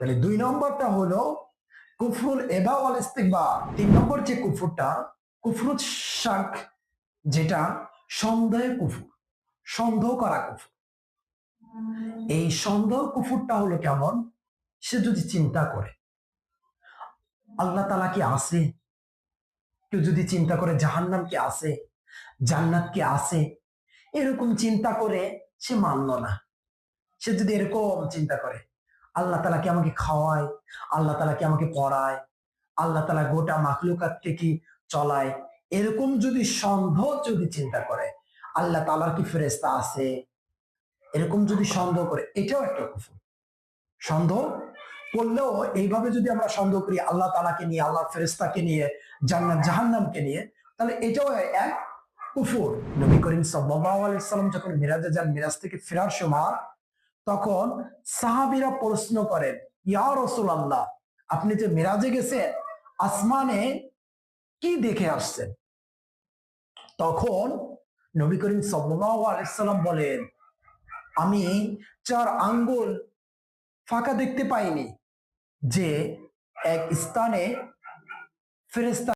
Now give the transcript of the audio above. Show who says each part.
Speaker 1: তাহলে দুই নম্বরটা হলো কুফরুল এবা ওয়াল ইস্তিকবা তিন নম্বর যে কুফুরটা, কুফরুত শাক যেটা সন্দেহ কুফুর, সন্দেহ করা কুফুর। এই সন্দেহ কুফুরটা হলো কেমন? সে যদি চিন্তা করে, আল্লাহ তালা কি আছে? কেউ যদি চিন্তা করে জাহান্নাম কি আছে, জান্নাত কি আছে, এরকম চিন্তা করে সে মানল না। সে যদি এরকম চিন্তা করে আল্লাহ তালা কি আমাকে খাওয়ায়? আল্লাহ তালা কি আমাকে পড়ায়? আল্লাহ তালা গোটা মাখলুকাতকে কি চলায়? এরকম যদি সন্দেহ যদি চিন্তা করে, আল্লাহ তালার কি ফেরেস্তা আছে? এরকম যদি সন্দেহ করে, এটাও একটা কুফর। সন্দেহ করলেও এইভাবে যদি আমরা সন্দেহ করি, আল্লাহ তালাকে নিয়ে আল্লাহ ফেরেস্তাকে নিয়ে, জান্নাত, জাহান্নামকে নিয়ে, তাহলে এটাও এক কুফুর। নবী করিম সাল্লাম যখন মিরাজে যান, মিরাজ থেকে ফেরার সময় তখন সাহাবিরা প্রশ্ন করেন, ইয়া রসুল আল্লাহ আপনি যে মিরাজে গেছেন, আসমানে কি দেখে আসছেন? তখন নবী করিম সাল্লাম বলেন, আমি চার আঙ্গুল ফাঁকা দেখতে পাইনি যে এক স্থানে ফেরেস্তা